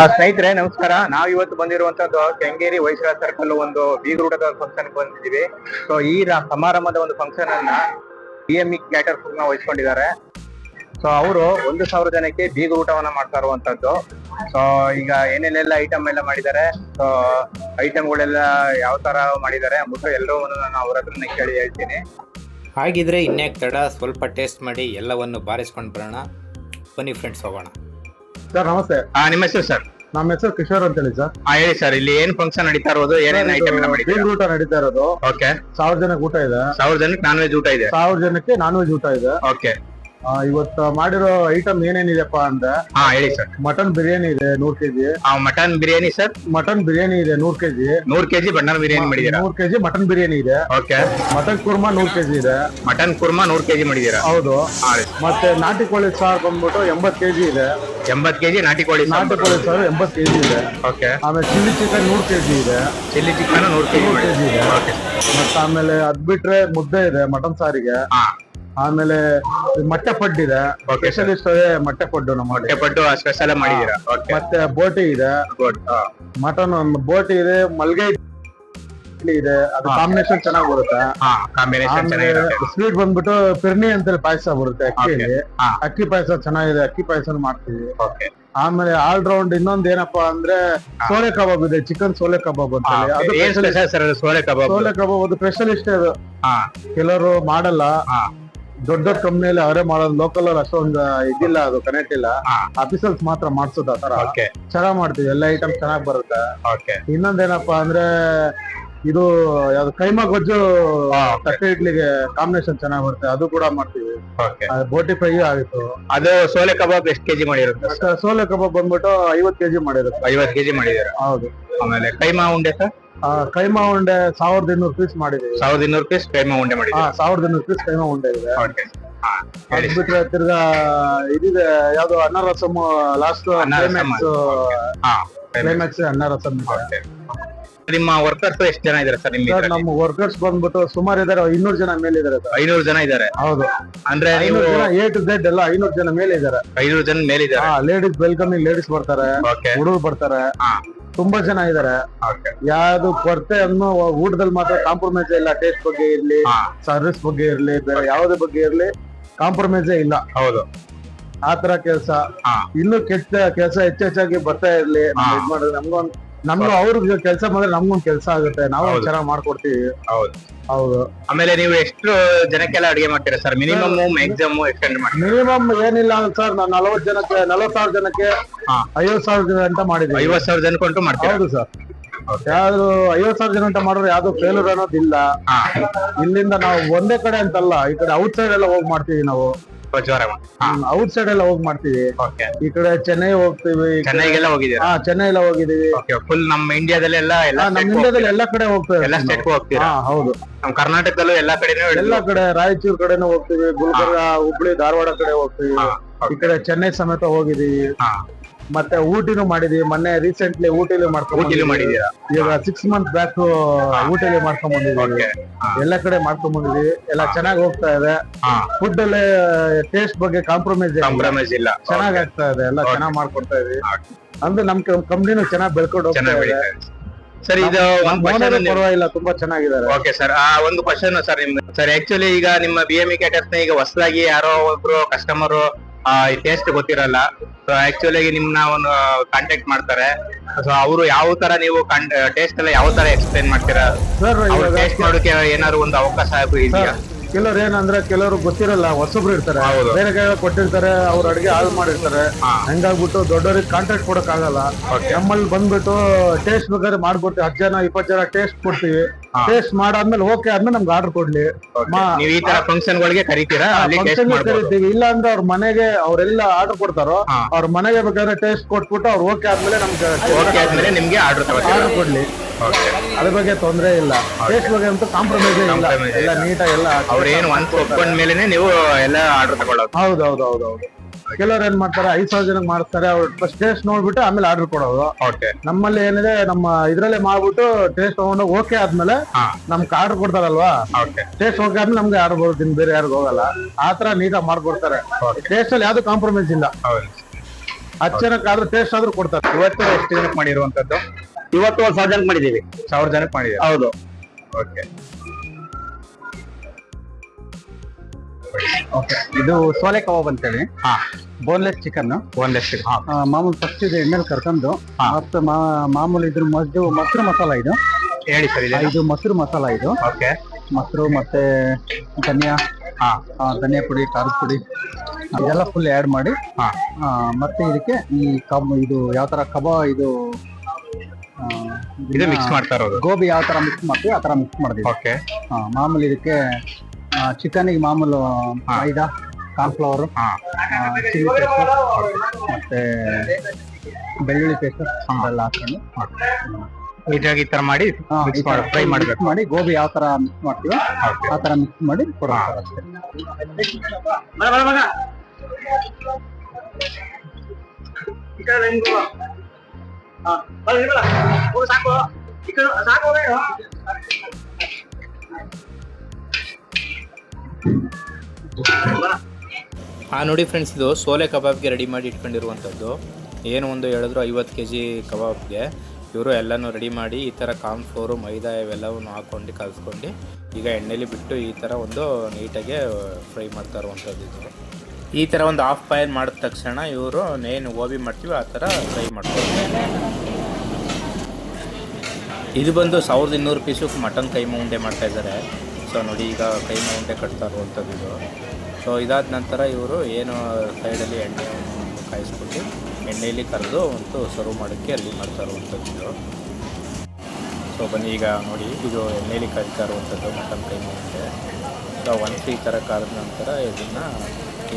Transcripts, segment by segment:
ಆ, ಸ್ನೇಹಿತರೆ ನಮಸ್ಕಾರ. ನಾವ್ ಇವತ್ತು ಬಂದಿರುವಂತದ್ದು ಕೆಂಗೇರಿ ವೈಶ್ಯ ಸರ್ಕಲ್ ಒಂದು ಬೀಗರೂಟದ ಫಂಕ್ಷನ್ ಬಂದಿದ್ದೀವಿ. ಸೊ ಈ ಸಮಾರಂಭದ ಒಂದು ಫಂಕ್ಷನ್ ಅನ್ನ ಬಿ ಎಂ ಇ ವಹಿಸ್ಕೊಂಡಿದ್ದಾರೆ. ಸೊ ಅವರು ಒಂದು ಸಾವಿರ ಜನಕ್ಕೆ ಬೀಗ ಊಟವನ್ನ ಮಾಡ್ತಾ ಇರುವಂತದ್ದು. ಸೊ ಈಗ ಏನೇನೆಲ್ಲ ಐಟಮ್ ಎಲ್ಲ ಮಾಡಿದ್ದಾರೆ? ಸೊ ಐಟಮ್ಗಳೆಲ್ಲ ಯಾವ ತರ ಮಾಡಿದ್ದಾರೆ? ಅಂದ್ಬಿಟ್ಟು ಎಲ್ಲವನ್ನು ನಾನು ಅವ್ರ ಹತ್ರನೇ ಕೇಳಿ ಹೇಳ್ತೀನಿ. ಹಾಗಿದ್ರೆ ಇನ್ಯಾಕೆ ತಡ? ಸ್ವಲ್ಪ ಟೇಸ್ಟ್ ಮಾಡಿ ಎಲ್ಲವನ್ನು ಬಾರಿಸ್ಕೊಂಡು ಬರೋಣ. ಬನ್ನಿ ಫ್ರೆಂಡ್ಸ್ ಹೋಗೋಣ. ಸರ್ ನಮಸ್ತೆ. ಆ, ನಿಮ್ಮ ಹೆಸರು ಸರ್? ನಮ್ಮ ಹೆಸರು ಕಿಶೋರ್ ಅಂತ ಹೇಳಿ ಸರ್. ಹಾ ಹೇಳಿ ಸರ್ ಇಲ್ಲಿ ಏನ್ ಫಂಕ್ಷನ್ ನಡೀತಾ ಇರೋದು? ಏನೇನ್ ಐಟಮ್ ಎಲ್ಲ ಮಾಡಿದ್ದೀರಾ ಊಟ ನಡೀತಾ ಇರೋದು. ಓಕೆ ಸಾವಿರ ಜನಕ್ಕೆ ಊಟ ಇದೆ. ಸಾವಿರ ಜನಕ್ಕೆ ನಾನ್ ವೆಜ್ ಊಟ ಇದೆ? ಸಾವಿರ ಜನಕ್ಕೆ ನಾನ್ ವೆಜ್ ಊಟ ಇದೆ. ಓಕೆ ಇವತ್ತು ಮಾಡಿರೋ ಐಟಮ್ ಏನೇನಿದೆಪ್ಪ ಅಂದ್ರೆ ಹಾ ಹೇಳಿ ಸರ್ ಮಟನ್ ಬಿರಿಯಾನಿ ಇದೆ ನೂರ್ KG. Mutton biryani sir mutton biryani ಇದೆ ನೂರ್ ಕೆಜಿ. ನೂರ್ ಕೆಜಿ ಬಟನ್ ಬಿರಿಯಾನಿ ಮಾಡಿದೀರಾ ನೂರ್ ಕೆಜಿ ಮಟನ್ ಬಿರಿಯಾನಿ ಇದೆ. ಓಕೆ. ಮಟನ್ ಕುರ್ಮಾ ನೂರ್ ಕೆಜಿ ಇದೆ. ಮಟನ್ ಕುರ್ಮಾ ನೂರ್ ಕೆಜಿ ಮಾಡಿದೀರಾ ಹೌದು. ಮತ್ತೆ ನಾಟಿ ಕೋಳಿ ಸಾರ್ ಬಂದ್ಬಿಟ್ಟು ಎಂಬತ್ ಕೆಜಿ ಇದೆ. ಎಂಬತ್ ಕೆಜಿ ನಾಟಿ ಕೋಳಿ ನಾಟಿ ಕೋಳಿ ಸಾರು ಎಂಬತ್ ಕೆಜಿ ಇದೆ. ಓಕೆ. ಆಮೇಲೆ ಚಿಲ್ಲಿ ಚಿಕನ್ ನೂರ್ ಕೆಜಿ ಇದೆ. ಚಿಲ್ಲಿ ಚಿಕನ್ ನೂರ್ ಕೆಜಿ ಇದೆ. ಮತ್ತೆ ಆಮೇಲೆ ಅದ್ ಬಿಟ್ರೆ ಮುದ್ದೆ ಇದೆ ಮಟನ್ ಸಾರಿಗೆ. ಹಾ. ಆಮೇಲೆ ಮೊಟ್ಟೆ ಪಡ್ಡು ಇದೆ Okay, sir. ಸ್ಪೆಷಲಿಸ್ಟ್ ಅದೇ ಮೊಟ್ಟೆ ಪಡ್ಡು ನಮ್ಮ ಹೊಟ್ಟೆ ಪಟ್ಟು ಸ್ಪೆಷಲ್ ಮಾಡಿದೀರಾ ಓಕೆ ಮತ್ತೆ ಬೋಟಿ ಇದೆ. ಗುಡ್ ಮಟನ್ ಬೋಟಿ ಇದೆ ಮಲ್ಗೆ ಇಡ್ಲಿ ಇದೆ. ಅದು ಹಾ. ಕಾಂಬಿನೇಷನ್ ಚೆನ್ನಾಗಿ ಬರುತ್ತೆ. ಹಾ ಕಾಂಬಿನೇಷನ್ ಚೆನ್ನಾಗಿರುತ್ತೆ. ಸ್ವೀಟ್ ಬಂದ್ಬಿಟ್ಟು ಪಿರ್ನಿ ಅಂತೇಳಿ ಪಾಯಸ ಬರುತ್ತೆ ಅಕ್ಕಿಯಲ್ಲಿ ಹಾ. ಅಕ್ಕಿ ಪಾಯಸ ಚೆನ್ನಾಗಿದೆ ಅಕ್ಕಿ ಪಾಯಸ ಮಾಡ್ತೀವಿ. ಓಕೆ ಆಮೇಲೆ ಆಲ್ ರೌಂಡ್ ಇನ್ನೊಂದ್ ಏನಪ್ಪಾ ಅಂದ್ರೆ ಸೋಲೆ ಕಬಾಬ್ ಇದೆ ಚಿಕನ್ ಸೋಲೆ ಕಬಾಬ್ ಅಂತ ಹೇಳಿ. ಅದು ಏನ್ ಸ್ಪೆಷಲ್ ಸರ್ ಸೋಲೆ ಕಬಾಬ್ ಸೋಲೆ ಕಬಾಬ್? ಅದು ಸ್ಪೆಷಲಿಸ್ಟ್ ಅದು. ಹಾ. ಕೆಲವರು ಮಾಡಲ್ಲ. ಹಾ. ದೊಡ್ಡ ದೊಡ್ಡ ಕಂಪ್ನಿಯಲ್ಲಿ ಅವರೇ ಮಾಡೋದು. ಲೋಕಲ್ ಅಲ್ಲಿ ಅಷ್ಟೊಂದು ಇದಿಲ್ಲ ಅದು ಕನೆಕ್ಟ್ ಇಲ್ಲ. ಆಫೀಸಲ್ಸ್ ಮಾತ್ರ ಮಾಡ್ಸೋದು ಆತರ ಚೆನ್ನಾಗ್ ಮಾಡ್ತೀವಿ. ಎಲ್ಲ ಐಟಮ್ ಚೆನ್ನಾಗ್ ಬರುತ್ತೆ. ಇನ್ನೊಂದೇನಪ್ಪಾ ಅಂದ್ರೆ ಇದು ಯಾವ್ದು ಕೈಮಾ ಗೊಜ್ಜು ತಟ್ಟೆ ಇಡ್ಲಿಗೆ ಕಾಂಬಿನೇಷನ್ ಚೆನ್ನಾಗ್ ಬರುತ್ತೆ. ಅದು ಕೂಡ ಮಾಡ್ತೀವಿ. ಬೋಟಿ ಫ್ರೈ ಆಗಿತ್ತು. ಅದು ಸೋಲೆ ಕಬಾಬ್ ಎಷ್ಟು ಕೆಜಿ ಮಾಡಿರುತ್ತೆ ಸೋಲೆ ಕಬಾಬ್ ಬಂದ್ಬಿಟ್ಟು ಐವತ್ ಕೆಜಿ ಮಾಡಿರುತ್ತೆ ಐವತ್ ಕೆಜಿ ಮಾಡಿದಾರೆ ಹೌದು. ಆಮೇಲೆ ಕೈಮಾ ಉಂಡೆ ಸರ್? ಕೈಮಾ ಉಂಡೆ ಸಾವಿರದ ಇನ್ನೂರು ಪೀಸ್ ಮಾಡಿದೀವಿ ಸಾವಿರದ ಇನ್ನೂರು ಪೀಸ್ ಕೈಮಾ ಉಂಡೆ ಮಾಡಿ ಸಾವಿರದ ಇನ್ನೂರು ಪೀಸ್ ಕೈಮಾ ಉಂಡೆ ಇದೆ. ಬಿಟ್ರೆ ತಿರ್ಗಾ ಇದಿದೆ ಯಾವ್ದು ಅನ್ನ ರಸಮ್ ಲಾಸ್ಟ್ ಕ್ಲೈಮ್ಯಾಕ್ಸ್ ಕ್ಲೈಮ್ಯಾಕ್ಸ್ ಅನ್ನ ರಸಮ್. ನಿಮ್ಮ ವರ್ಕರ್ಸ್ ಎಷ್ಟು ಜನ ಇದಾರೆ ಸರ್ ಸರ್? ನಮ್ಮ ವರ್ಕರ್ಸ್ ಬಂದ್ಬಿಟ್ಟು ಸುಮಾರು ಇದಾರೆ ಇನ್ನೂರು ಜನ ಮೇಲೆ ಇದಾರೆ ಸರ್. ಐನೂರು ಜನ ಇದಾರೆ? ಹೌದು. ಅಂದ್ರೆ ಐನೂರು ಜನ ಎ ಟು ಝೆಡ್ ಎಲ್ಲ ಐನೂರು ಜನ ಮೇಲೆ ಇದಾರೆ. ಐನೂರು ಜನ ಮೇಲೆ ಇದಾರೆ? ಲೇಡೀಸ್ ವೆಲ್ಕಮಿಂಗ್ ಲೇಡೀಸ್ ಬರ್ತಾರೆ ಹುಡುಗರು ಬರ್ತಾರೆ. ತುಂಬಾ ಜನ ಇದಾರೆ. ಯಾವ್ದು ಕೊರತೆ ಅನ್ನೋ ಊಟದಲ್ಲಿ ಮಾತ್ರ ಕಾಂಪ್ರಮೈಸ್ ಇಲ್ಲ ಟೇಸ್ಟ್ ಬಗ್ಗೆ ಇರ್ಲಿ ಸರ್ವಿಸ್ ಬಗ್ಗೆ ಇರ್ಲಿ ಬೇರೆ ಯಾವುದೇ ಬಗ್ಗೆ ಇರ್ಲಿ ಕಾಂಪ್ರಮೈಸೇ ಇಲ್ಲ. ಹೌದು. ಆ ತರ ಕೆಲಸ. ಇನ್ನು ಕೆಟ್ಟ ಕೆಲಸ ಹೆಚ್ಚೆಚ್ಚಾಗಿ ಬರ್ತಾ ಇರ್ಲಿ. ಇದ್ ಮಾಡಿದ್ರೆ ನಮ್ಗೊಂದ್ ನಮ್ಗೂ ಅವ್ರಿಗೆ ಕೆಲಸ ಮಾಡಿದ್ರೆ ನಮ್ಗೊಂದು ಕೆಲಸ ಆಗುತ್ತೆ. ನಾವು ಹೌದು. ಚೆನ್ನಾಗಿ ಮಾಡ್ಕೊಡ್ತೀವಿ. ಹೌದು. ಹೌದು. ಆಮೇಲೆ ನೀವು ಎಷ್ಟು ಜನಕ್ಕೆಲ್ಲ ಅಡಿಗೆ ಮಾಡ್ತೀರಾ ಸರ್? ಮಿನಿಮಮ್ ಮ್ಯಾಕ್ಸಿಮಮ್ ಎಕ್ಸ್ಟೆಂಡ್ ಮಾಡ್ತೀರಾ? ಮಿನಿಮಮ್ ಏನಿಲ್ಲ ಸರ್ ನಾನು ನಲವತ್ತು ಜನಕ್ಕೆ ನಲವತ್ತು ಸಾವಿರ ಜನಕ್ಕೆ ಹಾ. ಐವತ್ತು ಸಾವಿರ ಜನ ಅಂತ ಮಾಡಿದ್ವಿ ಐವತ್ ಸಾವಿರ ಜನಕ್ಕಂಟು ಮಾಡ್ತೀರಾ? ಹೌದು ಸರ್. ಯಾವ್ದು ಐವತ್ತು ಸಾವಿರ ಜನ ಅಂತ ಮಾಡಿದ್ರೆ ಯಾವ್ದು ಫೇಲ್ಯೂರ್ ಅನ್ನೋದಿಲ್ಲ. ಹಾ. ಇಲ್ಲಿಂದ ನಾವು ಒಂದೇ ಕಡೆ ಅಂತಲ್ಲ ಈ ಕಡೆ ಔಟ್ ಸೈಡ್ ಎಲ್ಲ ಹೋಗಿ ಮಾಡ್ತೀವಿ ನಾವು. ಔಟ್ ಸೈಡ್ ಎಲ್ಲ ಹೋಗಿ ಮಾಡ್ತೀವಿ. ಈ ಕಡೆ ಚೆನ್ನೈ ಹೋಗ್ತೀವಿ ಚೆನ್ನೈಗೆಲ್ಲ ಹೋಗಿದ್ದೀರಾ? ಹಾ ಚೆನ್ನೈ ಎಲ್ಲ ಹೋಗಿದೀವಿ ಫುಲ್ ನಮ್ಮ ಇಂಡಿಯಾದಲ್ಲಿ ಎಲ್ಲ ಎಲ್ಲ ನಮ್ಮ ಇಂಡಿಯಾದಲ್ಲಿ ಎಲ್ಲ ಕಡೆ ಹೋಗ್ತೀವಿ ಎಲ್ಲ ಸ್ಟೇಟ್ ಹೋಗ್ತೀರಾ? ಹೌದು. ನಮ್ಮ ಕರ್ನಾಟಕದಲ್ಲೂ ಎಲ್ಲಾ ಕಡೆನೂ ಎಲ್ಲ ಕಡೆ ರಾಯಚೂರ್ ಕಡೆನೂ ಹೋಗ್ತೀವಿ ಗುಲ್ಬರ್ಗ ಹುಬ್ಳಿ ಧಾರವಾಡ ಕಡೆ ಹೋಗ್ತೀವಿ. ಈ ಕಡೆ ಚೆನ್ನೈ ಸಮೇತ ಹೋಗಿದೀವಿ ಮತ್ತೆ ಊಟಿನೂ ಮಾಡಿದೀವಿ. ಮೊನ್ನೆ ರೀಸೆಂಟ್ಲಿ ಊಟಿಲಿ ಊಟಿಲಿ. ಮಾಡಿದ್ದೀರಾ ಈಗ ಸಿಕ್ಸ್ ಮಂತ್ ಬ್ಯಾಕ್ ಊಟಿಲಿ ಮಾಡ್ಕೊಂಡ್ ಬಂದಿದ್ದೀವಿ ಎಲ್ಲ ಕಡೆ ಮಾಡ್ಕೊಂಡ್ ಬಂದಿದೀವಿ. ಎಲ್ಲ ಚೆನ್ನಾಗಿ ಹೋಗ್ತಾ ಇದೆ. ಹಾ. ಫುಡ್ ಅಲ್ಲಿ ಟೇಸ್ಟ್ ಬಗ್ಗೆ ಕಾಂಪ್ರಮೈಸ್ ಕಾಂಪ್ರಮೈಸ್ ಇಲ್ಲ. ಚೆನ್ನಾಗ್ ಆಗ್ತಾ ಇದೆ. ಎಲ್ಲ ಚೆನ್ನಾಗಿ ಮಾಡ್ಕೊಡ್ತಾ ಇದೀವಿ. ಅಂದ್ರೆ ನಮ್ ಕಂಪ್ನಿನೂ ಚೆನ್ನಾಗಿ ಬೆಳ್ಕೊಂಡು ಹೋಗ್ತಾ ಚೆನ್ನಾಗಿ ಇದೆ. ಸರ್ ಇದು ಒಂದು ಓನರ್ ಕ್ವಶನ್ ಪರವಾಗಿಲ್ಲ ತುಂಬಾ ಚೆನ್ನಾಗಿದ್ದಾರೆ. ಓಕೆ ಸರ್ ಆ ಒಂದು ಕ್ವಶನ್ ಸರ್ ನಿಮ್ದು. ಸರ್ ಆಕ್ಚುಲಿ ಈಗ ನಿಮ್ಮ ಬಿ ಎಂ ನ ಈಗ ಹೊಸದಾಗಿ ಯಾರೋ ಒಬ್ರು ಕಸ್ಟಮರ್ ಟೇಸ್ಟ್ ಗೊತ್ತಿರಲ್ಲ. ಸೊ ಆಕ್ಚುಲಿ ನಿಮ್ನ ಒಂದು ಕಾಂಟ್ಯಾಕ್ಟ್ ಮಾಡ್ತಾರೆ. ಸೊ ಅವರು ಯಾವ ತರ ನೀವು ಟೇಸ್ಟ್ ಎಲ್ಲ ಯಾವ ತರ ಎಕ್ಸ್ಪ್ಲೈನ್ ಮಾಡ್ತೀರಾ? ಟೇಸ್ಟ್ ಮಾಡೋಕೆ ಏನಾದ್ರು ಒಂದು ಅವಕಾಶ ಇದೆಯಾ ಕೆಲವ್ರು ಏನಂದ್ರೆ ಕೆಲವರು ಗೊತ್ತಿರಲ್ಲ ಹೊಸಬ್ರು ಇರ್ತಾರೆ. ಹೌದು. ಬೇರೆ ಕೈ ಕೊಟ್ಟಿರ್ತಾರೆ ಅವ್ರ ಅಡಿಗೆ ಹಾಳು ಮಾಡಿರ್ತಾರೆ. ಹಾ. ಹಂಗಾಗ್ಬಿಟ್ಟು ದೊಡ್ಡವ್ರಿಗೆ ಕಾಂಟ್ರಾಕ್ಟ್ ಕೊಡಕ್ ಆಗಲ್ಲ. ನಮ್ಮಲ್ಲಿ ಬಂದ್ಬಿಟ್ಟು ಟೇಸ್ಟ್ ಬೇಕಾದ್ರೆ ಮಾಡ್ಬಿಟ್ಟು ಹತ್ತು ಜನ ಇಪ್ಪತ್ತು ಜನ ಟೇಸ್ಟ್ ಕೊಡ್ತೀವಿ. ಹಾ. ಟೇಸ್ಟ್ ಮಾಡಾದ್ಮೇಲೆ ಓಕೆ ಆದ್ಮೇಲೆ ನಮ್ಗೆ ಆರ್ಡರ್ ಕೊಡ್ಲಿ. ಮಾ- ನೀವು ಈ ತರ ಫಂಕ್ಷನ್ ಗಳಿಗೆ ಕರಿತೀರಾ? ಅಲ್ಲಿ ಟೇಸ್ಟ್ ಫಂಕ್ಷನ್ ಮಾಡ್ಬೋದು. ಕರಿತೀವಿ. ಇಲ್ಲ ಅಂದ್ರೆ ಅವ್ರ ಮನೆಗೆ ಅವ್ರೆಲ್ಲ ಆರ್ಡರ್ ಕೊಡ್ತಾರೋ ಹಾ. ಅವ್ರ ಮನೆಗೆ ಬೇಕಾದ್ರೆ ಟೇಸ್ಟ್ ಕೊಟ್ಬಿಟ್ಟು ಅವ್ರು ಓಕೆ ಆದ್ಮೇಲೆ ನಮ್ಗೆ ಓಕೆ ಆದ್ಮೇಲೆ ನಿಮ್ಗೆ ಆರ್ಡರ್ ತಗೋತೀರಾ? ಆರ್ಡರ್ ಕೊಡ್ಲಿ. ಅದ್ರ ಬಗ್ಗೆ ತೊಂದರೆ ಇಲ್ಲ. ಟೇಸ್ಟ್ ಬಗ್ಗೆ ಅಂತೂ ಕಾಂಪ್ರಮೈಸ್ ಇಲ್ಲ. ಎಲ್ಲ. ನೀಟಾಗಿ ಎಲ್ಲ ಅವ್ರ ಏನು ಒಂದ್ ಒಪ್ಕೊಂಡ್ ಮೇಲೆನೆ ನೀವು ಎಲ್ಲ ಆರ್ಡರ್ ತಗೊಳ್ಳೋದು. ಹೌದು ಹೌದು ಹೌದು ಹೌದು. ಕೆಲವ್ರು ಏನ್ ಮಾಡ್ತಾರೆ ಐದು ಸಾವಿರ ಜನಕ್ಕೆ ಮಾಡ್ತಾರೆ ಅವ್ರು ಫಸ್ಟ್ ಟೇಸ್ಟ್ ನೋಡ್ಬಿಟ್ಟು ಆಮೇಲೆ ಆರ್ಡರ್ ಕೊಡೋದು. ಓಕೆ ನಮ್ಮಲ್ಲಿ ಏನಿದೆ ನಮ್ಮ ಇದ್ರಲ್ಲೇ ಮಾಡ್ಬಿಟ್ಟು ಟೇಸ್ಟ್ ತಗೊಂಡು ಓಕೆ ಆದ್ಮೇಲೆ ನಮ್ಗೆ ಆರ್ಡರ್ ಕೊಡ್ತಾರಲ್ವಾ? ಟೇಸ್ಟ್ ಓಕೆ ಆದ್ಮೇಲೆ ನಮ್ಗೆ ಆರ್ಡರ್ ಬರುತ್ತೆ ಬೇರೆ ಯಾರಿಗೂ ಹೋಗಲ್ಲ. ಆ ತರ ನೀಟಾಗಿ ಮಾಡ್ಕೊಡ್ತಾರೆ. ಟೇಸ್ಟ್ ಅಲ್ಲಿ ಯಾವ್ದು ಕಾಂಪ್ರಮೈಸ್ ಇಲ್ಲ. ಹತ್ತು ಜನಕ್ಕೆ ಆದ್ರೂ ಟೇಸ್ಟ್ ಆದ್ರೂ ಕೊಡ್ತಾರೆ. ಇವತ್ತು ಎಷ್ಟು ಜನಕ್ಕೆ ಮಾಡಿರುವಂತದ್ದು ಇವತ್ತು ಒಂದು ಸಾವಿರ ಜನಕ್ಕೆ ಮಾಡಿದೀವಿ. ಸಾವಿರ ಜನಕ್ಕೆ ಮಾಡಿದ್ದೀವಿ ಹೌದು. ಓಕೆ. ಓಕೆ ಇದು ಸೋಲೆ ಕಬಾಬ್ ಅಂತೇಳಿ. ಹಾ. ಬೋನ್ಲೆಸ್ ಚಿಕನ್ ಬೋನ್ಲೆಸ್ ಚಿಕನ್ ಮಾಮೂಲಿ ಫಸ್ಟ್ ಇದು ಎಣ್ಣೆಲಿ ಕರ್ಕೊಂಡು ಮತ್ತೆ ಮಾಮೂಲಿ ಇದ್ರ ಮದ್ದು ಮೊಸರು ಮಸಾಲ ಇದು. ಹೇಳಿ ಸರ್ ಇದು ಮೊಸರು ಮಸಾಲ ಇದು. ಓಕೆ. ಮೊಸರು ಮತ್ತೆ ಧನಿಯಾ. ಹಾ. ಧನಿಯಾ ಪುಡಿ ಖಾರದ ಪುಡಿ. ಇದೆಲ್ಲ ಫುಲ್ ಆ್ಯಡ್ ಮಾಡಿ ಮತ್ತೆ ಇದಕ್ಕೆ ಈ ಕಬ್ ಇದು ಯಾವ ತರ ಕಬಾ ಇದು ಇದು ಮಿಕ್ಸ್ ಮಾಡ್ತಾ ಇರೋದು. ಗೋಬಿ ಯಾವ ತರ ಮಿಕ್ಸ್ ಮಾಡ್ತೀವಿ ಆ ತರ ಮಿಕ್ಸ್ ಮಾಡ್ತೀವಿ. ಓಕೆ ಆ, ಮಾಮೂಲಿ ಇದಕ್ಕೆ ಚಿಕನಿಗೆ ಮಾಮೂಲು ಮೈದಾ ಕಾರ್ನ್ಫ್ಲವರ್ ಹಾ. ಚಿಲ್ಲಿ ಪೇಸ್ಟ್ ಮತ್ತೆ ಬೆಳ್ಳುಳ್ಳಿ ಪೇಸ್ಟ್ ಎಲ್ಲ ಹಾಕೊಂಡು ಇದಾಗಿ ಈ ತರ ಮಾಡಿ ಹಾ, ಫ್ರೈ ಮಾಡ್ಬೇಕು. ಮಾಡಿ ಗೋಬಿ ಯಾವ ತರ ಮಿಕ್ಸ್ ಮಾಡ್ತೀವಿ ಓಕೆ ಆ ತರ ಮಿಕ್ಸ್ ಮಾಡಿ ಅಷ್ಟೇ ಆ ನೋಡಿ ಫ್ರೆಂಡ್ಸ್ ಇದು ಸೋಲೆ ಕಬಾಬ್ಗೆ ರೆಡಿ ಮಾಡಿ ಇಟ್ಕೊಂಡಿರುವಂಥದ್ದು. ಏನು ಒಂದು ಹೇಳಿದ್ರು ಐವತ್ತು ಕೆ ಜಿ ಕಬಾಬ್ಗೆ. ಇವರು ಎಲ್ಲನೂ ರೆಡಿ ಮಾಡಿ ಈ ಥರ ಕಾನ್ಫ್ಲೋರು ಮೈದಾ ಇವೆಲ್ಲವನ್ನು ಹಾಕೊಂಡು ಕಲಿಸ್ಕೊಂಡು ಈಗ ಎಣ್ಣೆಲಿ ಬಿಟ್ಟು ಈ ಥರ ಒಂದು ನೀಟಾಗಿ ಫ್ರೈ ಮಾಡ್ತಾ ಇರುವಂಥದ್ದು ಇದು. ಈ ಥರ ಒಂದು ಹಾಫ್ ಬಾಯ್ಲ್ ಮಾಡಿದ ತಕ್ಷಣ ಇವರು ಏನು ಓಬಿ ಮಾಡ್ತೀವಿ ಆ ಥರ ಫ್ರೈ ಮಾಡ್ತೀವಿ ಇದು ಬಂದು ಸಾವಿರದ ಇನ್ನೂರು ಪೀಸು ಮಟನ್ ಕೈಮ ಮಾಡ್ತಾ ಇದ್ದಾರೆ. ಸೊ ನೋಡಿ, ಈಗ ಕೈಮ ಉಂಡೆ ಕಟ್ತಾ ಇರುವಂಥದ್ದು ಇದು. ಸೊ ಇದಾದ ನಂತರ ಇವರು ಏನು ಸೈಡಲ್ಲಿ ಎಣ್ಣೆ ಕಾಯಿಸ್ಬಿಟ್ಟು ಎಣ್ಣೆಯಲ್ಲಿ ಕರೆದು ಒಂದು ಸರ್ವ್ ಮಾಡೋಕ್ಕೆ ಅಲ್ಲಿ ಮಾಡ್ತಾ ಇರುವಂಥದ್ದು ಇದು. ಸೊ ಬನ್ನಿ, ಈಗ ನೋಡಿ, ಇದು ಎಣ್ಣೆಯಲ್ಲಿ ಕರಿತಾ ಇರುವಂಥದ್ದು ಮಟನ್ ಕೈಮ ಉಂಡೆ ಸೊ ಒಂದು ಈ ಥರ ಕರೆದ ನಂತರ ಇದನ್ನು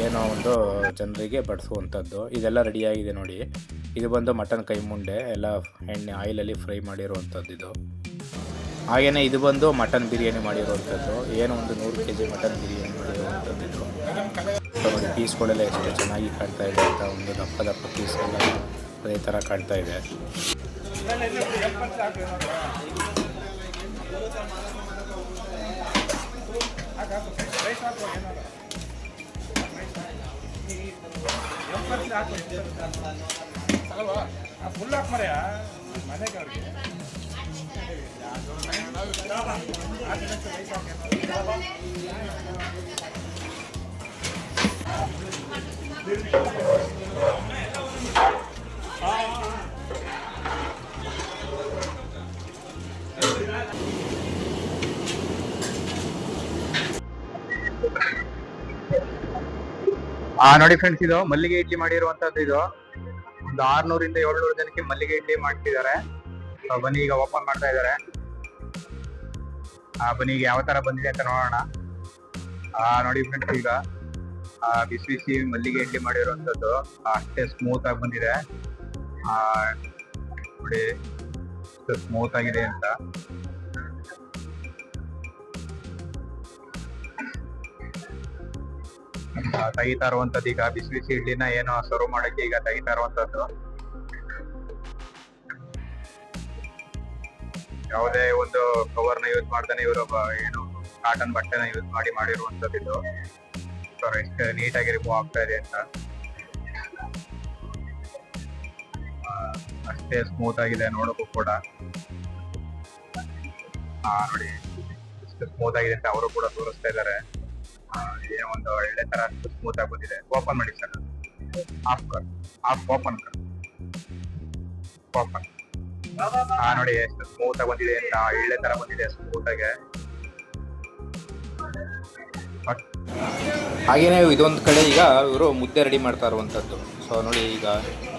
ಏನೋ ಒಂದು ಜನರಿಗೆ ಬಡಿಸುವಂಥದ್ದು. ಇದೆಲ್ಲ ರೆಡಿಯಾಗಿದೆ ನೋಡಿ. ಇದು ಬಂದು ಮಟನ್ ಕೈ ಮುಂಡೆ ಎಲ್ಲ ಎಣ್ಣೆ ಆಯಿಲಲ್ಲಿ ಫ್ರೈ ಮಾಡಿರುವಂಥದ್ದು ಇದು. ಹಾಗೆಯೇ ಇದು ಬಂದು ಮಟನ್ ಬಿರಿಯಾನಿ ಮಾಡಿರುವಂಥದ್ದು. ಏನೋ ಒಂದು ನೂರು ಕೆ ಜಿ ಮಟನ್ ಬಿರಿಯಾನಿ ಮಾಡಿರುವಂಥದ್ದು ಇದು. ನೋಡಿ ಪೀಸ್ಗಳೆಲ್ಲ ಎಷ್ಟು ಚೆನ್ನಾಗಿ ಕಾಣ್ತಾ ಇದೆ ಅಂತ ಒಂದು ದಪ್ಪ ದಪ್ಪ ಪೀಸ್ಗೆಲ್ಲ ಅದೇ ಥರ ಕಾಣ್ತಾ ಇದೆ. ಫುಲ್ ಹಾಕಿ ಮರೆಯ ಮನೆಗೆ ಅವ್ರಿಗೆ ಹಾಂ ಆ ನೋಡಿ ಫ್ರೆಂಡ್ಸ್ ಇದು ಮಲ್ಲಿಗೆ ಇಡ್ಲಿ ಮಾಡಿರುವಂತದ್ದು ಇದು. ಒಂದು ಆರ್ನೂರಿಂದ ಏಳ್ನೂರು ಜನಕ್ಕೆ ಮಲ್ಲಿಗೆ ಇಡ್ಲಿ ಮಾಡ್ತಿದ್ದಾರೆ. ಬನ್ನಿ, ಈಗ ಓಪನ್ ಮಾಡ್ತಾ ಇದ್ದಾರೆ. ಆ, ಬನ್ನಿ, ಈಗ ಯಾವ ತರ ಬಂದಿದೆ ಅಂತ ನೋಡೋಣ. ಆ, ನೋಡಿ ಫ್ರೆಂಡ್ಸ್ ಈಗ, ಆ, ಬಿಸಿ ಬಿಸಿ ಮಲ್ಲಿಗೆ ಇಡ್ಲಿ ಮಾಡಿರುವಂತದ್ದು ಅಷ್ಟೇ ಸ್ಮೂತ್ ಆಗಿ ಬಂದಿದೆ. ಆ, ನೋಡಿ ಸ್ಮೂತ್ ಆಗಿದೆ ಅಂತ. ತೆಗಿತಾ ಇರುವಂತದ್ದು ಈಗ ಬಿಸಿ ಬಿಸಿ ಇಡ್ಲಿನ ಏನೋ ಸರ್ವ್ ಮಾಡಕ್ಕೆ ಈಗ ತೆಗಿತಾ ಇರುವಂತದ್ದು ಯಾವುದೇ ಒಂದು ನ ಯೂಸ್ ಮಾಡ್ತಾನೆ ಇವರು ಏನು ಕಾಟನ್ ಬಟ್ಟೆನ ಯೂಸ್ ಮಾಡಿ ಮಾಡಿರುವಂತದ್ದು ಇದು. ಎಷ್ಟು ನೀಟಾಗಿ ರಿಮೂವ್ ಆಗ್ತಾ ಇದೆ ಅಂತ. ಅಷ್ಟೇ ಸ್ಮೂತ್ ಆಗಿದೆ ನೋಡೋಕ್ಕೂ ಕೂಡ. ಹಾ ನೋಡಿ, ಎಷ್ಟು ಸ್ಮೂತ್ ಆಗಿದೆ ಅಂತ ಅವರು ಕೂಡ ತೋರಿಸ್ತಾ ಇದ್ದಾರೆ. ಏನೋ ಒಂದು ಒಳ್ಳೆ ತರ ಸ್ಮೂತ್ ಆಗಿ ಬಂದಿದೆ. ಓಪನ್ ಮಾಡಿ ಸರ್. ಆಫ್ ಕರ್ ಆಫ್ ಓಪನ್ ಕರ್ ಓಪನ್ ಹಾ ನೋಡಿ ಎಷ್ಟು ಸ್ಮೂತ್ ಆಗಿ ಬಂದಿದೆ ಅಂತ ಒಳ್ಳೆ ತರ ಬಂದಿದೆ ಸ್ಮೂತ್ ಆಗಿ. ಹಾಗೇನೆ ಇದೊಂದು ಕಡೆ ಈಗ ಇವರು ಮುದ್ದೆ ರೆಡಿ ಮಾಡ್ತಾ ಇರುವಂಥದ್ದು ಸೊ ನೋಡಿ ಈಗ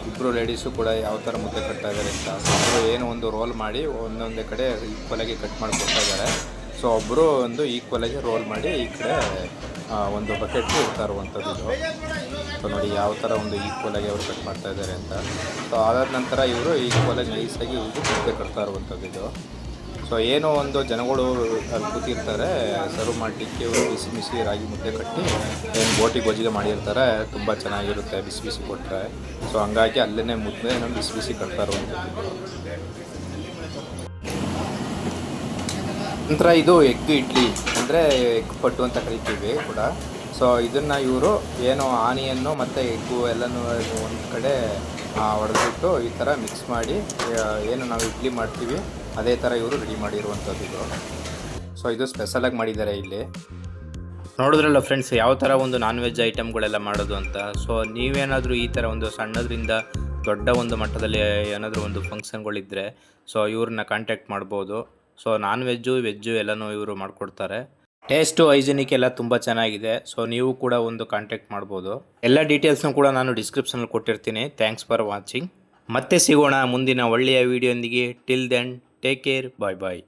ಇಬ್ಬರು ಲೇಡೀಸು ಕೂಡ ಯಾವ ಥರ ಮುದ್ದೆ ಕಟ್ತಾ ಇದ್ದಾರೆ ಅಂತ. ಅವರು ಏನು ಒಂದು ರೋಲ್ ಮಾಡಿ ಒಂದೊಂದೇ ಕಡೆ ಈಕ್ವಲಾಗಿ ಕಟ್ ಮಾಡಿ ಕೊಡ್ತಾ ಇದ್ದಾರೆ ಸೊ ಒಬ್ಬರು ಒಂದು ಈಕ್ವಲಾಗಿ ರೋಲ್ ಮಾಡಿ ಈ ಕಡೆ ಒಂದು ಬಕೆಟ್ಗೆ ಇಡ್ತಾ ಇರುವಂಥದ್ದು ಇದು. ಸೊ ನೋಡಿ ಯಾವ ಥರ ಒಂದು ಈಕ್ವಲಾಗಿ ಅವರು ಕಟ್ ಮಾಡ್ತಾ ಇದ್ದಾರೆ ಅಂತ. ಸೊ ಅದಾದ ನಂತರ ಇವರು ಈಕ್ವಲಾಗಿ ನೈಸಾಗಿ ಇವರು ಮುದ್ದೆ ಕಟ್ತಾ ಇರುವಂಥದ್ದು ಇದು. ಸೊ ಏನೋ ಒಂದು ಜನಗಳು ಅಲ್ಲಿ ಕೂತಿರ್ತಾರೆ ಸರ್ವ್ ಮಾಡಲಿಕ್ಕೆ ಇವರು ಬಿಸಿ ಬಿಸಿ ರಾಗಿ ಮುದ್ದೆ ಕಟ್ಟಿ ಏನು ಬೋಟಿ ಗೊಜ್ಜಿಗೆ ಮಾಡಿರ್ತಾರೆ, ತುಂಬ ಚೆನ್ನಾಗಿರುತ್ತೆ ಬಿಸಿ ಬಿಸಿ ಕೊಟ್ಟರೆ ಸೊ ಹಂಗಾಗಿ ಅಲ್ಲೇ ಮುದ್ದೆ ಬಿಸಿ ಬಿಸಿ ಕಟ್ತಾ ಇರುವಂಥದ್ದು ನಂತರ ಇದು ಎಗ್ ಇಡ್ಲಿ. ಅಂದರೆ ಎಗ್ ಪಟ್ಟು ಅಂತ ಕರಿತೀವಿ ಕೂಡ. ಸೊ ಇದನ್ನು ಇವರು ಏನು ಆನಿಯನ್ನು ಮತ್ತು ಎಗ್ಗು ಎಲ್ಲನೂ ಒಂದು ಕಡೆ ಹೊಡೆದ್ಬಿಟ್ಟು ಈ ಥರ ಮಿಕ್ಸ್ ಮಾಡಿ ಏನು ನಾವು ಇಡ್ಲಿ ಮಾಡ್ತೀವಿ, ಅದೇ ಥರ ಇವರು ರೆಡಿ ಮಾಡಿರುವಂಥದ್ದು ಇದು. ಸೊ ಇದು ಸ್ಪೆಷಲಾಗಿ ಮಾಡಿದ್ದಾರೆ ಇಲ್ಲಿ. ನೋಡಿದ್ರಲ್ಲ ಫ್ರೆಂಡ್ಸ್ ಯಾವ ಥರ ಒಂದು ನಾನ್ ವೆಜ್ ಐಟಮ್ಗಳೆಲ್ಲ ಮಾಡೋದು ಅಂತ. ಸೊ ನೀವೇನಾದರೂ ಈ ಥರ ಒಂದು ಸಣ್ಣದರಿಂದ ದೊಡ್ಡ ಒಂದು ಮಟ್ಟದಲ್ಲಿ ಏನಾದರೂ ಒಂದು ಫಂಕ್ಷನ್ಗಳಿದ್ದರೆ ಸೊ ಇವ್ರನ್ನ ಕಾಂಟ್ಯಾಕ್ಟ್ ಮಾಡ್ಬೋದು. ಸೊ ನಾನ್ ವೆಜ್ಜು ವೆಜ್ಜು ಎಲ್ಲನೂ ಇವರು ಮಾಡಿಕೊಡ್ತಾರೆ. ಟೇಸ್ಟು ಹೈಜಿನಿಕ್ ಎಲ್ಲ ತುಂಬ ಚೆನ್ನಾಗಿದೆ. ಸೊ ನೀವು ಕೂಡ ಒಂದು ಕಾಂಟ್ಯಾಕ್ಟ್ ಮಾಡ್ಬೋದು. ಎಲ್ಲ ಡೀಟೇಲ್ಸ್ನು ಕೂಡ ನಾನು ಡಿಸ್ಕ್ರಿಪ್ಷನಲ್ಲಿ ಕೊಟ್ಟಿರ್ತೀನಿ. ಥ್ಯಾಂಕ್ಸ್ ಫಾರ್ ವಾಚಿಂಗ್ ಮತ್ತೆ ಸಿಗೋಣ ಮುಂದಿನ ಒಳ್ಳೆಯ ವಿಡಿಯೋಂದಿಗೆ till then take care bye bye